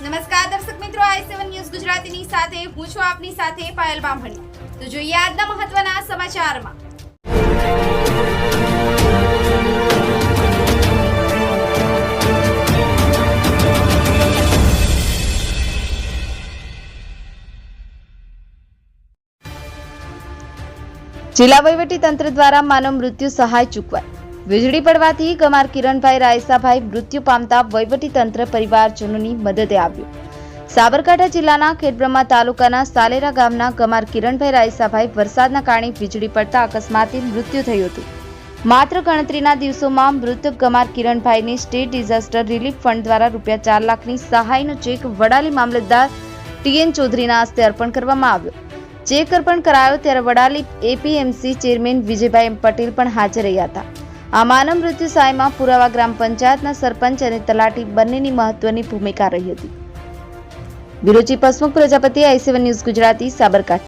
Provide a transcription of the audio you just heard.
નમસ્કાર દર્શક મિત્રો, આઈ સેવન ન્યૂઝ ગુજરાતીની સાથે, હું છું આપની સાથે પાયલ બામણી. તો જોઈએ આજના મહત્વના સમાચારમાં. જિલ્લા વહીવટી તંત્ર દ્વારા માનવ મૃત્યુ સહાય ચૂકવાય વીજળી પડવાથી કમાર કિરણભાઈ રાયસાભાઈ મૃત્યુ પામતા વહીવટી તંત્ર પરિવારજનોની મદદે આવ્યું. સાબરકાંઠા જિલ્લાના ખેડબ્રહ્મા તાલુકાના સાલેરા ગામના કમાર કિરણભાઈ રાયસાભાઈ વરસાદના કારણે વીજળી પડતા અકસ્માતે મૃત્યુ થયું હતું. માત્ર ગણતરીના દિવસોમાં મૃતક કમાર કિરણભાઈને સ્ટેટ ડિઝાસ્ટર રિલીફ ફંડ દ્વારા રૂપિયા ચાર લાખની સહાયનો ચેક વડાલી મામલતદાર ટીએન ચૌધરીના હસ્તે અર્પણ કરવામાં આવ્યો. ચેક અર્પણ કરાયો ત્યારે વડાલી એપીએમસી ચેરમેન વિજયભાઈ પટેલ પણ હાજર રહ્યા હતા. આ માનવ મૃત્યુ સહાયમાં પુરાવા ગ્રામ પંચાયતના સરપંચ અને તલાટી બંનેની મહત્વની ભૂમિકા રહી હતી. Bureau પસમુખ Prajapati I seven news Gujarati, Sabarkantha.